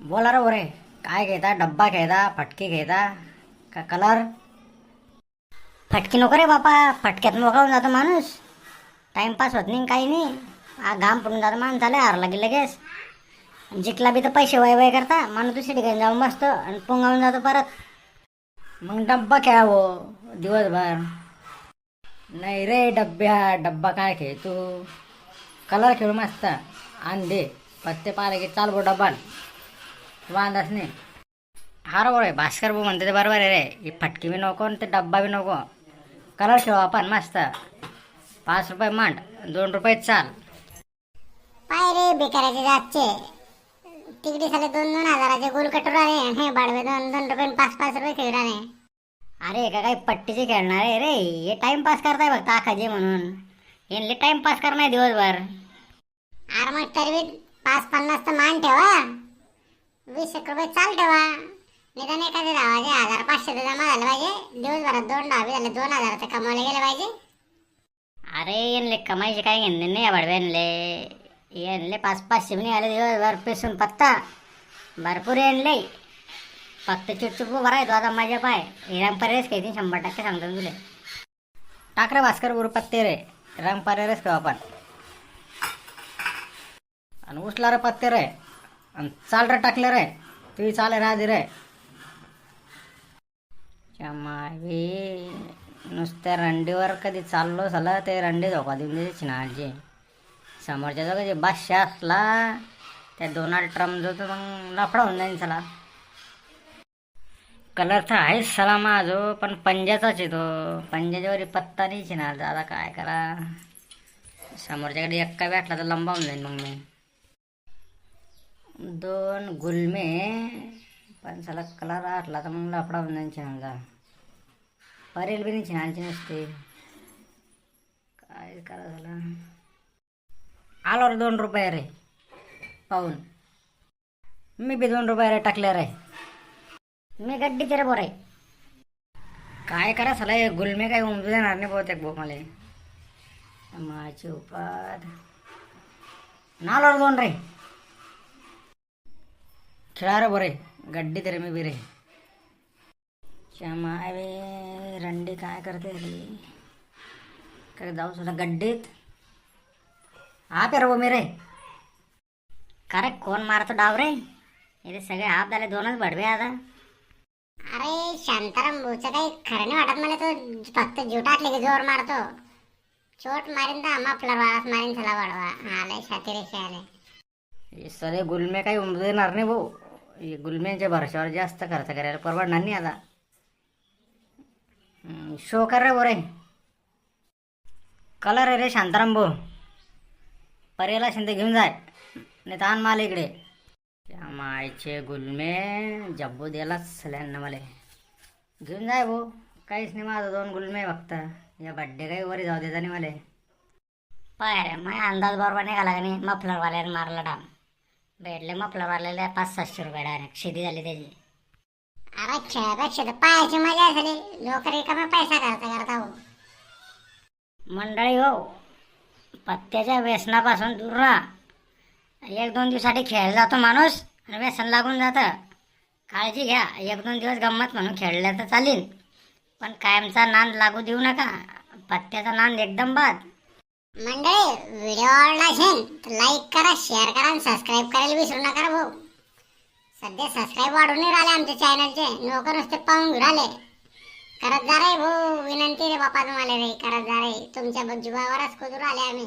बोला रे बोरे काय घेता? डब्बा घेता? फटकी घेता? का कलर फटकी नको रे बापा फटक्यात मोकळून जातो माणूस. टाईमपास होत नाही काही नाही. हा घाम पडून जातो माणूस झालं हारला की लगेच. जिंकला बी तर पैसे वय वय करता. माणूस दुसरी ठिकाणी जाऊन बसतो आणि पुंगावून जातो परत. मग डब्बा खेळावो दिवसभर. नाही रे डब्या डब्बा काय खेळ तू कलर खेळू मस्त. आण दे पत्ते पाहिले की चाल बो डब्बा वांदाच नाही. हा रे बरोबर भास्कर भाऊ म्हणते ते बरोबर आहे रे. ही फटकी बी नको आणि ते डब्बा बी नको. कलर खेळू आपण मस्त. पाच रुपये मांड दोन रुपये चाल. पाय रे बेकाराचे जातचे. तिकडे साले दोन दोन हजाराचे गोल कटोर आले. हे बाडवे दोन दोन रुपये आणि पाच पाच रुपये खेळ आले. अरे का काही पट्टीचे खेळणार आहे रे. हे टाइमपास करताय फक्त आखाचे म्हणून. यांनी टाइमपास करणार दिवसभर. अरे मग तरी पाच पन्नास तर मान ठेवा. वीस एक रुपये. चाल ठेवा. निदान एखाद्या दहा हजार पाचशे तर जमा झालं पाहिजे. दिवसभरात दोन डावे झाले दोन हजार तर कमावले गेले पाहिजे. अरे यांले कमाईचे काय घेणे नाही आवड येणले यांले पाच पाचशे मिनी आले दिवसभर पेसून पत्ता. भरपूर यांले. फक्त चिडचुप बरा येतो आता माझ्या पाय. रंग पर्यायच काही शंभर टक्के सांगतो तुले. टाक रे भास्कर उरपत्ते पत्ते रे. रंग पर्यायच खाऊ आपण. आणि उचला रे पत्ते रे. आणि चाल रे टाकले रे. तुम्ही चाले राहते रे. मावी नुसत्या रंडीवर कधी चाललो झालं ते रंडी धोका देऊन द्यायचे चिनाळचे समोरच्या जो कधी बादशा असला त्या डोनाल्ड ट्रम्प जो तो मग लफडा होऊन जाईन चला. कलर तर आहेच सला माझो पण पंजाचाच आहे तो पत्ता नाही चिनार दादा काय करा? समोरच्याकडे एक्का भेटला तर लंबा होऊन जाईन मग मी. दोन गुलमे. पण चला कलर आटला तर मग लफडा होऊन जाईन परेल बी नाही छान नसते. काय करा झाला? आलो रे दोन रुपये रे. पाहून. मी बी दोन रुपये रे टाकले रे. मी गड्डीचे रे बोरे काय करा सला हे गुलमे काय उमजू देणार नाही बहुतेक भाऊ मला. माझी उपाद नालो रे दोन रे. खेळा रे बोरे गड्डी रे मी बी रे शमावे रंडी काय करते रे? काय जाऊ सुद्धा गड्डीत? हा पे रो मी रे. का रे कोण मारतो डाव रे? इथे सगळे हाफ झाले दोनच भडवे आता. अरे शांताराम भाऊचं काही खरं नाही वाटत मला तो फक्त जीव टाकले की जोर मारतो. चोट मारीन तर आम्हा फ्लवास मारीन चला वाढवा आलाय छाती रेषे आले हे सगळे गुलमे काही उमजू देणार नाही भाऊ. हे गुलम्यांच्या भरशावर जास्त खर्च करायला परवडणार नाही आता शो कर रे बोरे कलर आहे रे शांताराम भाऊ पर्याला शिंदे घेऊन जाय नाही तर माल इकडे त्या मायचे गुलमे जब्बू दिलाच सल्यांना मला घेऊन जाय भाऊ काहीच नाही माझं दोन गुलमे फक्त या बड्डे काही वरी जाऊ देता नाही मला पाय रे माझ्या अंदाज बरोबर निघाला का नाही मफलरवाल्याने मारला डाम भेटले मफलरवाल्याला पाच सातशे रुपये डायरेक्ट शेती झाली त्याची. अरे खेळापेक्षा तर पायाची मजा झाली लोक रिकामे पैसा खर्च करता हो. मंडळी हो पत्त्याच्या व्यसनापासून दूर राहा. एक दोन दिवसासाठी खेळायला जातो माणूस आणि व्यसन लागून जातं. काळजी घ्या एक दोन दिवस गंमत म्हणून खेळलं तर चालेल पण कायमचा नांद लागू देऊ नका. पत्त्याचा नांद एकदम बाद. मंडळी व्हिडिओ आवडला असेल तर लाईक करा शेअर करा आणि सबस्क्राईब करायला विसरू नका भाऊ. सध्या सबस्क्राईब वाढून राहिले आमच्या चॅनलचे लोक नुसते पाहून राहिले करत जा रे भाऊ विनंती रे बापा तुम्हाला रे करत जा रे. तुमच्या जीवावरच कुदूर आले आम्ही.